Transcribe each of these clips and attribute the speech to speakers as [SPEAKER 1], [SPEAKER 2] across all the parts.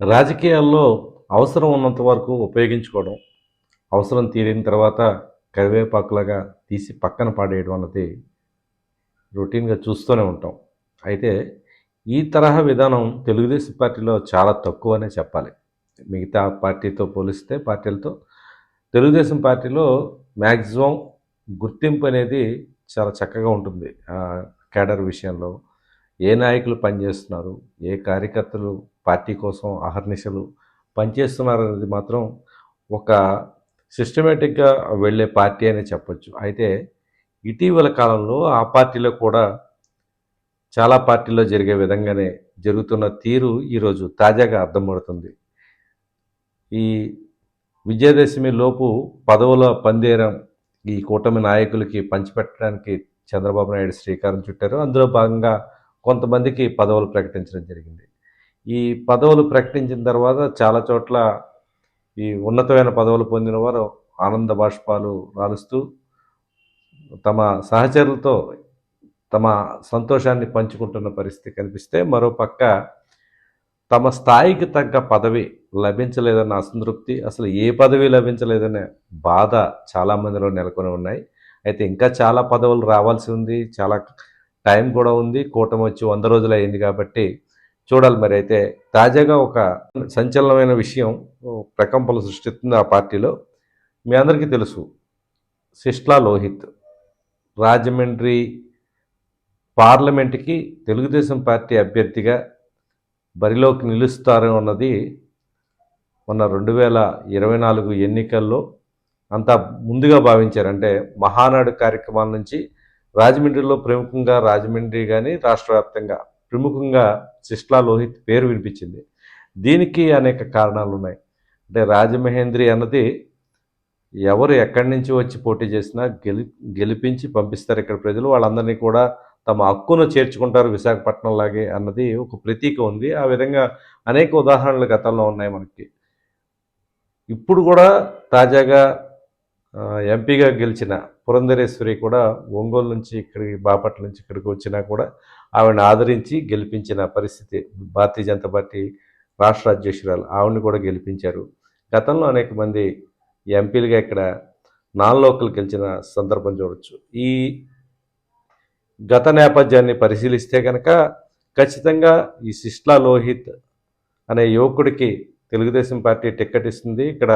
[SPEAKER 1] రాజకీయాల్లో అవసరం ఉన్నంత వరకు ఉపయోగించుకోవడం అవసరం తీరిన తర్వాత కరివేపాకులాగా తీసి పక్కన పాడేయడం అన్నది రొటీన్గా చూస్తూనే ఉంటాం. అయితే ఈ తరహా విధానం తెలుగుదేశం పార్టీలో చాలా తక్కువనే చెప్పాలి. మిగతా పార్టీతో పోలిస్తే పార్టీలతో తెలుగుదేశం పార్టీలో మ్యాక్సిమం గుర్తింపు అనేది చాలా చక్కగా ఉంటుంది. కేడర్ విషయంలో ఏ నాయకులు పనిచేస్తున్నారు ఏ కార్యకర్తలు పార్టీ కోసం అహర్నిశలు పనిచేస్తున్నారనేది మాత్రం ఒక సిస్టమేటిక్గా వెళ్ళే పార్టీ అనే చెప్పొచ్చు. అయితే ఇటీవల కాలంలో ఆ పార్టీలో కూడా చాలా పార్టీల్లో జరిగే విధంగానే జరుగుతున్న తీరు ఈరోజు తాజాగా అర్థమవుతుంది. ఈ విజయదశమి లోపు పదవుల పందేరం ఈ కూటమి నాయకులకి పంచిపెట్టడానికి చంద్రబాబు నాయుడు శ్రీకారం చుట్టారు. అందులో భాగంగా కొంతమందికి పదవులు ప్రకటించడం జరిగింది. ఈ పదవులు ప్రకటించిన తర్వాత చాలా చోట్ల ఈ ఉన్నతమైన పదవులు పొందిన వారు ఆనంద బాష్పాలు రాలుస్తూ తమ సహచరులతో తమ సంతోషాన్ని పంచుకుంటున్న పరిస్థితి కనిపిస్తే మరో పక్క తమ స్థాయికి తగ్గ పదవి లభించలేదన్న అసంతృప్తి అసలు ఏ పదవి లభించలేదనే బాధ చాలామందిలో నెలకొని ఉన్నాయి. అయితే ఇంకా చాలా పదవులు రావాల్సి ఉంది చాలా టైం కూడా ఉంది. కూటమి వచ్చి వంద రోజులు అయింది కాబట్టి చూడాలి మరి. అయితే తాజాగా ఒక సంచలనమైన విషయం ప్రకంపలు సృష్టిస్తుంది ఆ పార్టీలో. మీ అందరికీ తెలుసు శిష్లా లోహిత్ రాజమండ్రి పార్లమెంట్కి తెలుగుదేశం పార్టీ అభ్యర్థిగా బరిలోకి నిలుస్తారు అన్నది మొన్న రెండు వేల ఇరవై నాలుగు ఎన్నికల్లో అంతా ముందుగా భావించారంటే మహానాడు కార్యక్రమాల నుంచి రాజమండ్రిలో ప్రముఖంగా రాజమండ్రి కానీ రాష్ట్ర వ్యాప్తంగా ప్రముఖంగా సిస్లా లోహిత్ పేరు వినిపించింది. దీనికి అనేక కారణాలు ఉన్నాయి అంటే రాజమహేంద్రి అన్నది ఎవరు ఎక్కడి నుంచి వచ్చి పోటీ చేసినా గెలి గెలిపించి పంపిస్తారు ఇక్కడ ప్రజలు. వాళ్ళందరినీ కూడా తమ హక్కును చేర్చుకుంటారు విశాఖపట్నం లాగే అన్నది ఒక ప్రతీక ఉంది. ఆ విధంగా అనేక ఉదాహరణలు గతంలో ఉన్నాయి మనకి. ఇప్పుడు కూడా తాజాగా ఎంపీగా గెలిచిన పురంధరేశ్వరి కూడా ఒంగోలు నుంచి ఇక్కడికి బాపట్ల నుంచి ఇక్కడికి వచ్చినా కూడా ఆవిడని ఆదరించి గెలిపించిన పరిస్థితి భారతీయ జనతా పార్టీ రాష్ట్ర అధ్యక్షురాలు ఆవిడని కూడా గెలిపించారు. గతంలో అనేక మంది ఎంపీలుగా ఇక్కడ నాన్ లోకల్ గెలిచిన సందర్భం చూడొచ్చు. ఈ గత నేపథ్యాన్ని పరిశీలిస్తే కనుక ఖచ్చితంగా ఈ సిస్లా లోహిత్ అనే యువకుడికి తెలుగుదేశం పార్టీ టిక్కెట్ ఇస్తుంది. ఇక్కడ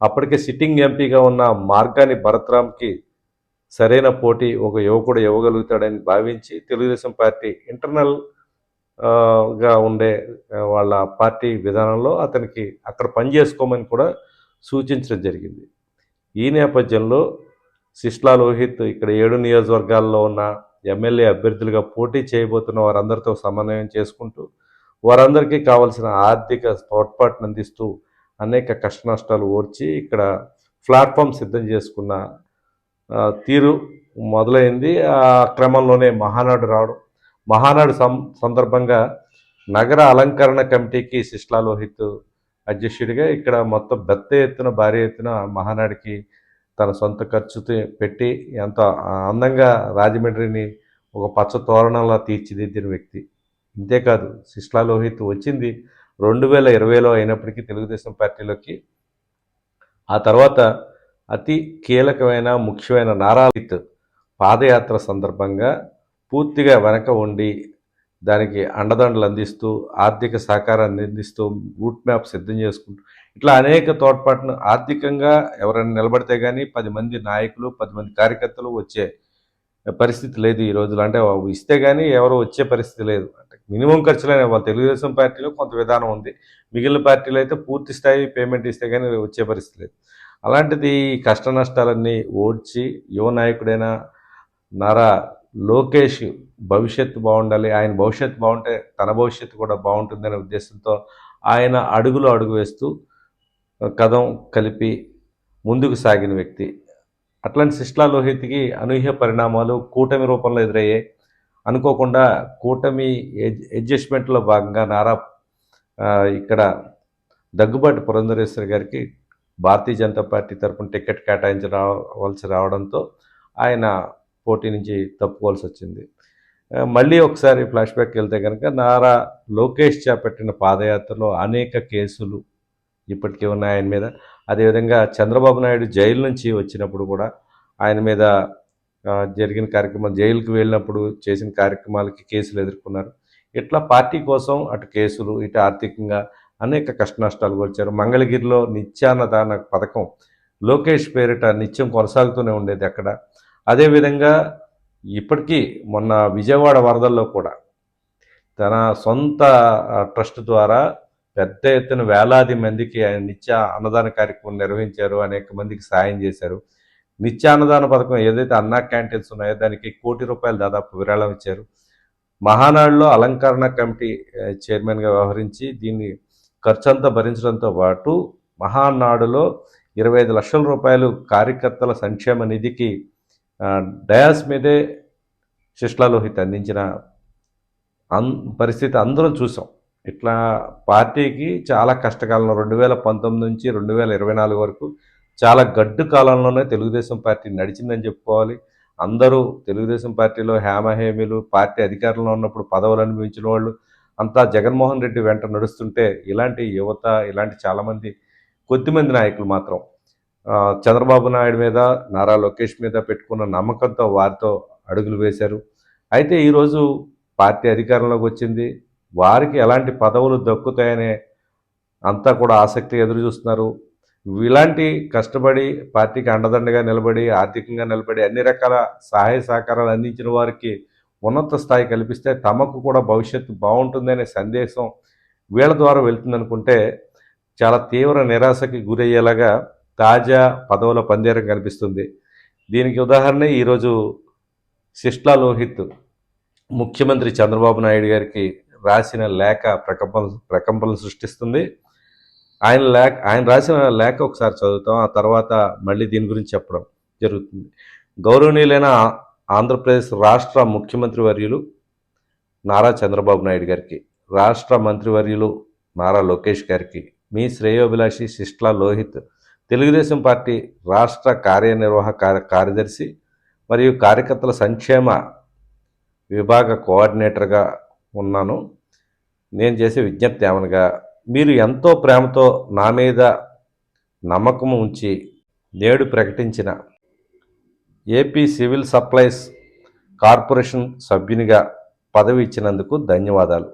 [SPEAKER 1] అప్పటికే సిట్టింగ్ ఎంపీగా ఉన్న మార్గాని భరత్రామ్కి సరైన పోటీ ఒక యువకుడు ఇవ్వగలుగుతాడని భావించి తెలుగుదేశం పార్టీ ఇంటర్నల్గా ఉండే వాళ్ళ పార్టీ విధానంలో అతనికి అక్కడ పని చేసుకోమని కూడా సూచించడం జరిగింది. ఈ నేపథ్యంలో సిస్లా లోహిత్ ఇక్కడ ఏడు నియోజకవర్గాల్లో ఉన్న ఎమ్మెల్యే అభ్యర్థులుగా పోటీ చేయబోతున్న వారందరితో సమన్వయం చేసుకుంటూ వారందరికీ కావలసిన ఆర్థిక తోడ్పాటును అందిస్తూ అనేక కష్ట నష్టాలు ఓర్చి ఇక్కడ ప్లాట్ఫామ్ సిద్ధం చేసుకున్న తీరు మొదలైంది. ఆ క్రమంలోనే మహానాడు రావడం. మహానాడు సం సందర్భంగా నగర అలంకరణ కమిటీకి సిస్లా లోహిత్ అధ్యక్షుడిగా ఇక్కడ మొత్తం పెద్ద ఎత్తున భారీ ఎత్తున మహానాడికి తన సొంత ఖర్చుతో పెట్టి ఎంత అందంగా రాజమండ్రిని ఒక పచ్చ తోరణంలా తీర్చిదిద్దిన వ్యక్తి. ఇంతేకాదు సిస్లా లోహిత్ వచ్చింది. రెండు వేల ఇరవైలో అయినప్పటికీ తెలుగుదేశం పార్టీలోకి ఆ తర్వాత అతి కీలకమైన ముఖ్యమైన నారాలిత్ పాదయాత్ర సందర్భంగా పూర్తిగా వెనక ఉండి దానికి అండదండలు అందిస్తూ ఆర్థిక సహకారాన్ని అందిస్తూ రూట్ మ్యాప్ సిద్ధం చేసుకుంటూ ఇట్లా అనేక తోడ్పాటును ఆర్థికంగా ఎవరైనా నిలబడితే కానీ పది మంది నాయకులు పది మంది కార్యకర్తలు వచ్చే పరిస్థితి లేదు ఈ రోజులు అంటే ఇస్తే కానీ ఎవరు వచ్చే పరిస్థితి లేదు. మినిమం ఖర్చులైన వాళ్ళు తెలుగుదేశం పార్టీలో కొంత విధానం ఉంది. మిగిలిన పార్టీలు అయితే పూర్తి స్థాయి పేమెంట్ ఇస్తే కానీ వచ్చే పరిస్థితి లేదు. అలాంటిది ఈ కష్ట నష్టాలన్నీ ఓడ్చి యువ నాయకుడైన నారా లోకేష్ భవిష్యత్తు బాగుండాలి ఆయన భవిష్యత్తు బాగుంటే తన భవిష్యత్తు కూడా బాగుంటుందనే ఉద్దేశంతో ఆయన అడుగులు అడుగు వేస్తూ కథం కలిపి ముందుకు సాగిన వ్యక్తి. అట్లాంటి శిష్లా లోహిత్కి అనూహ్య పరిణామాలు కూటమి రూపంలో ఎదురయ్యాయి. అనుకోకుండా కూటమి అడ్జస్ట్మెంట్లో భాగంగా నారా ఇక్కడ దగ్గుబాటి పురంధరేశ్వరి గారికి భారతీయ జనతా పార్టీ తరపున టికెట్ కేటాయించి రావాల్సి రావడంతో ఆయన పోటీ నుంచి తప్పుకోవాల్సి వచ్చింది. మళ్ళీ ఒకసారి ఫ్లాష్ బ్యాక్ వెళ్తే కనుక నారా లోకేష్ చేపట్టిన పాదయాత్రలో అనేక కేసులు ఇప్పటికీ ఉన్నాయి ఆయన మీద. అదేవిధంగా చంద్రబాబు నాయుడు జైలు నుంచి వచ్చినప్పుడు కూడా ఆయన మీద జరిగిన కార్యక్రమం జైలుకు వెళ్ళినప్పుడు చేసిన కార్యక్రమాలకి కేసులు ఎదుర్కొన్నారు. ఇట్లా పార్టీ కోసం అటు కేసులు ఇటు ఆర్థికంగా అనేక కష్ట నష్టాలు వచ్చారు మంగళగిరిలో నిత్యాన్నదాన పథకం లోకేష్ పేరిట నిత్యం కొనసాగుతూనే ఉండేది అక్కడ. అదేవిధంగా ఇప్పటికీ మొన్న విజయవాడ వరదల్లో కూడా తన సొంత ట్రస్ట్ ద్వారా పెద్ద ఎత్తున వేలాది మందికి ఆయన నిత్య అన్నదాన కార్యక్రమం నిర్వహించారు అనేక మందికి సాయం చేశారు. నిత్యాన్నదాన పథకం ఏదైతే అన్నా క్యాంటీన్స్ ఉన్నాయో దానికి కోటి రూపాయలు దాదాపు విరాళం ఇచ్చారు. మహానాడులో అలంకరణ కమిటీ చైర్మన్గా వ్యవహరించి దీన్ని ఖర్చంతా భరించడంతో పాటు మహానాడులో ఇరవై ఐదు లక్షల రూపాయలు కార్యకర్తల సంక్షేమ నిధికి డయాస్ మీదే శిష్లాలోహిత్ అందించిన అన్ పరిస్థితి అందరం చూసాం. ఇట్లా పార్టీకి చాలా కష్టకాలంలో రెండు వేల పంతొమ్మిది నుంచి రెండు వేల ఇరవై నాలుగు వరకు చాలా గడ్డు కాలంలోనే తెలుగుదేశం పార్టీ నడిచిందని చెప్పుకోవాలి. అందరూ తెలుగుదేశం పార్టీలో హేమహేమిలు పార్టీ అధికారంలో ఉన్నప్పుడు పదవులు అనుభవించిన వాళ్ళు అంతా జగన్మోహన్ రెడ్డి వెంట నడుస్తుంటే ఇలాంటి యువత ఇలాంటి చాలామంది కొద్దిమంది నాయకులు మాత్రం చంద్రబాబు నాయుడు మీద నారా లోకేష్ మీద పెట్టుకున్న నమ్మకంతో వారితో అడుగులు వేశారు. అయితే ఈరోజు పార్టీ అధికారంలోకి వచ్చింది. వారికి ఎలాంటి పదవులు దక్కుతాయనే అంతా కూడా ఆసక్తి ఎదురు చూస్తున్నారు ఇలాంటి కష్టపడి పార్టీకి అండదండగా నిలబడి ఆర్థికంగా నిలబడి అన్ని రకాల సహాయ సహకారాలు అందించిన వారికి ఉన్నత స్థాయి కల్పిస్తే తమకు కూడా భవిష్యత్తు బాగుంటుందనే సందేశం వీళ్ళ ద్వారా వెళ్తుందనుకుంటే చాలా తీవ్ర నిరాశకి గురయ్యేలాగా తాజా పదవుల పందేరం కనిపిస్తుంది. దీనికి ఉదాహరణ ఈరోజు శిష్లా లోహిత్ ముఖ్యమంత్రి చంద్రబాబు నాయుడు గారికి రాసిన లేఖ ప్రకంపన ప్రకంపనలు సృష్టిస్తుంది. ఆయన లేఖ ఆయన రాసిన లేఖ ఒకసారి చదువుతాం ఆ తర్వాత మళ్ళీ దీని గురించి చెప్పడం జరుగుతుంది. గౌరవనీయులైన ఆ- ఆంధ్రప్రదేశ్ రాష్ట్ర ముఖ్యమంత్రి వర్యులు నారా చంద్రబాబు నాయుడు గారికి రాష్ట్ర మంత్రివర్యులు నారా లోకేష్ గారికి మీ శ్రేయోభిలాషి శిష్లా లోహిత్ తెలుగుదేశం పార్టీ రాష్ట్ర కార్యనిర్వాహక కార్య- కార్యదర్శి మరియు కార్యకర్తల సంక్షేమ విభాగ కోఆర్డినేటర్గా ఉన్నాను. నేను చేసే విజ్ఞప్తి ఏమనగా మీరు ఎంతో ప్రేమతో నా మీద నమ్మకం ఉంచి నేడు ప్రకటించిన ఏపీ సివిల్ సప్లైస్ కార్పొరేషన్ సభ్యునిగా పదవి ఇచ్చినందుకు ధన్యవాదాలు.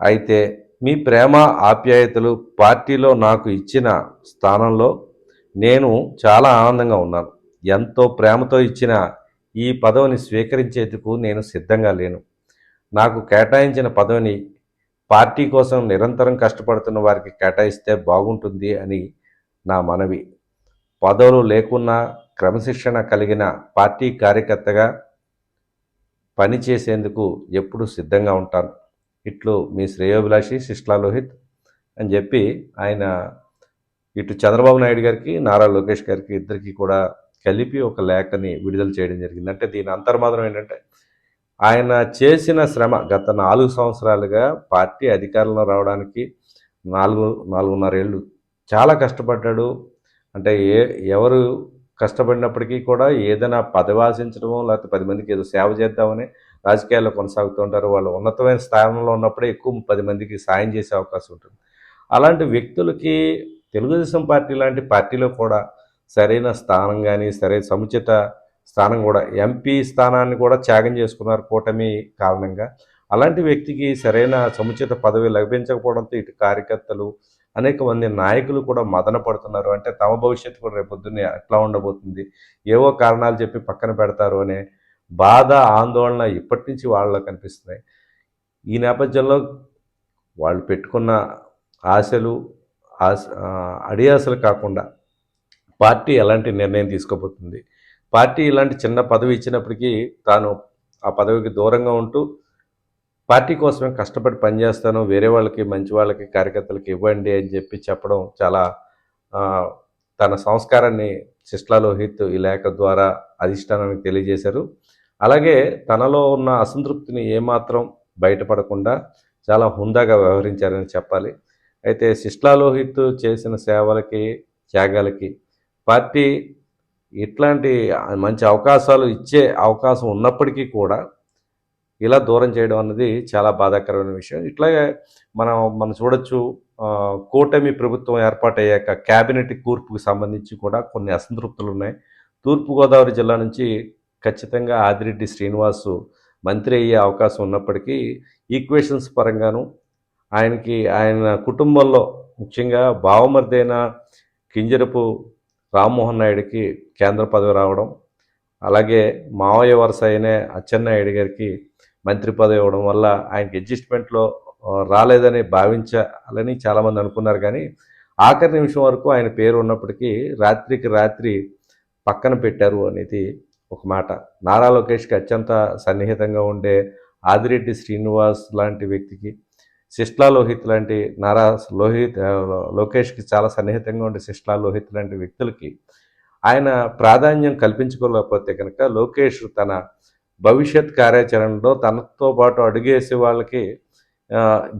[SPEAKER 1] అయితే మీ ప్రేమ ఆప్యాయతలు పార్టీలో నాకు ఇచ్చిన స్థానంలో నేను చాలా ఆనందంగా ఉన్నాను. ఎంతో ప్రేమతో ఇచ్చిన ఈ పదవిని స్వీకరించేందుకు నేను సిద్ధంగా లేను. నాకు కేటాయించిన పదవిని పార్టీ కోసం నిరంతరం కష్టపడుతున్న వారికి కేటాయిస్తే బాగుంటుంది అని నా మనవి. పదవులు లేకున్నా క్రమశిక్షణ కలిగిన పార్టీ కార్యకర్తగా పనిచేసేందుకు ఎప్పుడూ సిద్ధంగా ఉంటాను. ఇట్లు మీ శ్రేయోభిలాషి శిష్లా లోహిత్ అని చెప్పి ఆయన ఇటు చంద్రబాబు నాయుడు గారికి నారా లోకేష్ గారికి ఇద్దరికి కూడా కలిపి ఒక లేఖని విడుదల చేయడం జరిగింది. అంటే దీని అంతర్మాదం ఏంటంటే ఆయన చేసిన శ్రమ గత నాలుగు సంవత్సరాలుగా పార్టీ అధికారంలో రావడానికి నాలుగు నాలుగున్నరేళ్ళు చాలా కష్టపడ్డాడు. అంటే ఏ ఎవరు కష్టపడినప్పటికీ కూడా ఏదైనా పదవి ఆశించడమో లేకపోతే పది మందికి ఏదో సేవ చేద్దామని రాజకీయాల్లో కొనసాగుతూ ఉంటారు. వాళ్ళు ఉన్నతమైన స్థానంలో ఉన్నప్పుడే ఎక్కువ పది మందికి సాయం చేసే అవకాశం ఉంటుంది. అలాంటి వ్యక్తులకి తెలుగుదేశం పార్టీ లాంటి పార్టీలో కూడా సరైన స్థానం కానీ సరైన సముచిత స్థానం కూడా ఎంపీ స్థానాన్ని కూడా త్యాగం చేసుకున్నారు కూటమి కారణంగా. అలాంటి వ్యక్తికి సరైన సముచిత పదవి లభించకపోవడంతో ఇటు కార్యకర్తలు అనేక మంది నాయకులు కూడా మదన పడుతున్నారు. అంటే తమ భవిష్యత్తు కూడా రేపొద్దున్నే ఎట్లా ఉండబోతుంది? ఏవో కారణాలు చెప్పి పక్కన పెడతారు అనే బాధ ఆందోళన ఇప్పటి నుంచి వాళ్ళలో కనిపిస్తున్నాయి. ఈ నేపథ్యంలో వాళ్ళు పెట్టుకున్న ఆశలు ఆశ అడియాసలు కాకుండా పార్టీ ఎలాంటి నిర్ణయం తీసుకోబోతుంది? పార్టీ ఇలాంటి చిన్న పదవి ఇచ్చినప్పటికీ తాను ఆ పదవికి దూరంగా ఉంటూ పార్టీ కోసమే కష్టపడి పనిచేస్తాను వేరే వాళ్ళకి మంచి వాళ్ళకి కార్యకర్తలకి ఇవ్వండి అని చెప్పి చెప్పడం చాలా తన సంస్కారాన్ని శిష్లా లోహిత్ ఈ లేఖ ద్వారా అధిష్టానానికి తెలియజేశారు. అలాగే తనలో ఉన్న అసంతృప్తిని ఏమాత్రం బయటపడకుండా చాలా హుందాగా వ్యవహరించారని చెప్పాలి. అయితే శిష్లా లోహిత్ చేసిన సేవలకి త్యాగాలకి పార్టీ ఇట్లాంటి మంచి అవకాశాలు ఇచ్చే అవకాశం ఉన్నప్పటికీ కూడా ఇలా దూరం చేయడం అన్నది చాలా బాధాకరమైన విషయం. ఇట్లాగే మనం మనం చూడొచ్చు కూటమి ప్రభుత్వం ఏర్పాటయ్యాక క్యాబినెట్ కూర్పుకు సంబంధించి కూడా కొన్ని అసంతృప్తులు ఉన్నాయి. తూర్పుగోదావరి జిల్లా నుంచి ఖచ్చితంగా ఆదిరెడ్డి శ్రీనివాసు మంత్రి అయ్యే అవకాశం ఉన్నప్పటికీ ఈక్వేషన్స్ పరంగాను ఆయనకి ఆయన కుటుంబంలో ముఖ్యంగా బావమరిదైన కింజరపు రామ్మోహన్ నాయుడికి కేంద్ర పదవి రావడం అలాగే మావయ్య వరుస అయిన అచ్చెన్నాయుడు గారికి మంత్రి పదవి ఇవ్వడం వల్ల ఆయనకి అడ్జస్ట్మెంట్లో రాలేదని భావించాలని చాలామంది అనుకున్నారు. కానీ ఆఖరి నిమిషం వరకు ఆయన పేరు ఉన్నప్పటికీ రాత్రికి రాత్రి పక్కన పెట్టారు అనేది ఒక మాట. నారా లోకేష్కి అత్యంత సన్నిహితంగా ఉండే ఆదిరెడ్డి శ్రీనివాస్ లాంటి వ్యక్తికి శిష్లా లోహిత్ లాంటి నారా లోహిత్ లోకేష్కి చాలా సన్నిహితంగా ఉండే శిష్లా లోహిత్ లాంటి వ్యక్తులకి ఆయన ప్రాధాన్యం కల్పించుకోలేకపోతే కనుక లోకేష్ తన భవిష్యత్ కార్యాచరణలో తనతో పాటు అడుగేసే వాళ్ళకి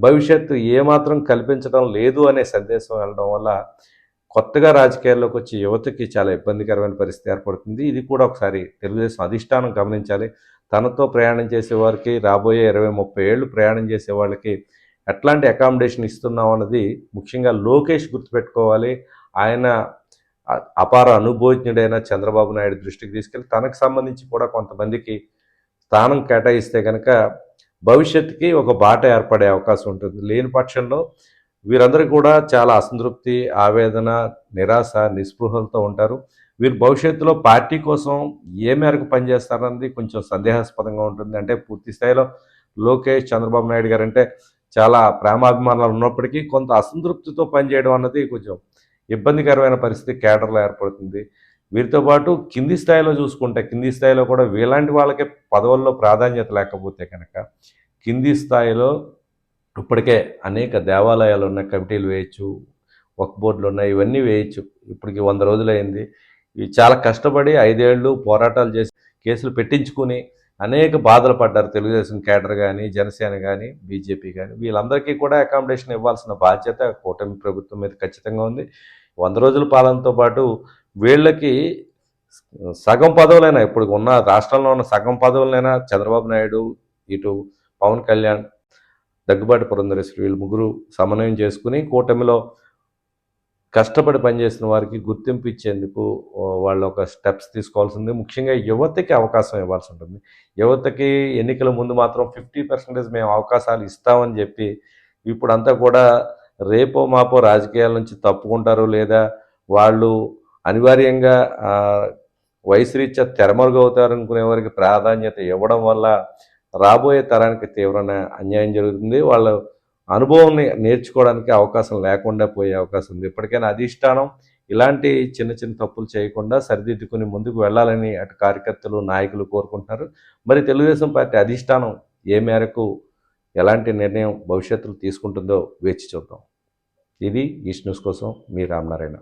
[SPEAKER 1] భవిష్యత్తు ఏమాత్రం కల్పించడం లేదు అనే సందేశం వెళ్ళడం వల్ల కొత్తగా రాజకీయాల్లోకి వచ్చే యువతకి చాలా ఇబ్బందికరమైన పరిస్థితి ఏర్పడుతుంది. ఇది కూడా ఒకసారి తెలుగుదేశం అధిష్టానం గమనించాలి. తనతో ప్రయాణం చేసే వారికి రాబోయే ఇరవై ముప్పై ఏళ్ళు ప్రయాణం చేసే వాళ్ళకి ఎట్లాంటి అకామిడేషన్ ఇస్తున్నాం అన్నది ముఖ్యంగా లోకేష్ గుర్తుపెట్టుకోవాలి. ఆయన అపార అనుభవజ్ఞుడైన చంద్రబాబు నాయుడు దృష్టికి తీసుకెళ్ళి తనకు సంబంధించి కూడా కొంతమందికి స్థానం కేటాయిస్తే కనుక భవిష్యత్తుకి ఒక బాట ఏర్పడే అవకాశం ఉంటుంది. లేని పక్షంలో వీరందరూ కూడా చాలా అసంతృప్తి ఆవేదన నిరాశ నిస్పృహలతో ఉంటారు. వీరు భవిష్యత్తులో పార్టీ కోసం ఏ మేరకు పనిచేస్తారన్నది కొంచెం సందేహాస్పదంగా ఉంటుంది. అంటే పూర్తి స్థాయిలో లోకేష్ చంద్రబాబు నాయుడు గారు అంటే చాలా ప్రేమాభిమానాలు ఉన్నప్పటికీ కొంత అసంతృప్తితో పనిచేయడం అన్నది కొంచెం ఇబ్బందికరమైన పరిస్థితి కేటర్లో ఏర్పడుతుంది. వీరితో పాటు కింది స్థాయిలో చూసుకుంటే కింది స్థాయిలో కూడా వీలాంటి వాళ్ళకే పదవుల్లో ప్రాధాన్యత లేకపోతే కనుక కింది స్థాయిలో ఇప్పటికే అనేక దేవాలయాలు ఉన్నాయి కమిటీలు వేయచ్చు వక్ బోర్డులు ఉన్నాయి ఇవన్నీ వేయచ్చు. ఇప్పటికి వంద రోజులైంది. ఇవి చాలా కష్టపడి ఐదేళ్ళు పోరాటాలు చేసి కేసులు పెట్టించుకుని అనేక బాధలు పడ్డారు తెలుగుదేశం కేడర్ కానీ జనసేన కానీ బీజేపీ కానీ వీళ్ళందరికీ కూడా అకామిడేషన్ ఇవ్వాల్సిన బాధ్యత కూటమి ప్రభుత్వం మీద ఖచ్చితంగా ఉంది. వంద రోజుల పాలనతో పాటు వీళ్ళకి సగం పదవులైనా ఇప్పుడు ఉన్న రాష్ట్రంలో ఉన్న సగం పదవులైనా చంద్రబాబు నాయుడు ఇటు పవన్ కళ్యాణ్ దగ్గుబాటి పురంధరేశ్వరి వీళ్ళు ముగ్గురు సమన్వయం చేసుకుని కూటమిలో కష్టపడి పనిచేసిన వారికి గుర్తింపు ఇచ్చేందుకు వాళ్ళు ఒక స్టెప్స్ తీసుకోవాల్సింది. ముఖ్యంగా యువతకి అవకాశం ఇవ్వాల్సి ఉంటుంది. యువతకి ఎన్నికల ముందు మాత్రం ఫిఫ్టీ పర్సెంటేజ్ మేము అవకాశాలు ఇస్తామని చెప్పి ఇప్పుడంతా కూడా రేపో మాపో రాజకీయాల నుంచి తప్పుకుంటారు లేదా వాళ్ళు అనివార్యంగా వయసురీత్యా వయసు రీత్యా తెరమరుగవుతారు అనుకునే వారికి ప్రాధాన్యత ఇవ్వడం వల్ల రాబోయే తరానికి తీవ్రమైన అన్యాయం జరుగుతుంది. వాళ్ళు అనుభవాన్ని నేర్చుకోవడానికి అవకాశం లేకుండా పోయే అవకాశం ఉంది. ఇప్పటికైనా అధిష్టానం ఇలాంటి చిన్న చిన్న తప్పులు చేయకుండా సరిదిద్దుకుని ముందుకు వెళ్ళాలని అటు కార్యకర్తలు నాయకులు కోరుకుంటున్నారు. మరి తెలుగుదేశం పార్టీ అధిష్టానం ఏ మేరకు ఎలాంటి నిర్ణయం భవిష్యత్తులో తీసుకుంటుందో వేచి చూద్దాం. ఇది ఈస్ట్ న్యూస్ కోసం మీ రామనారాయణ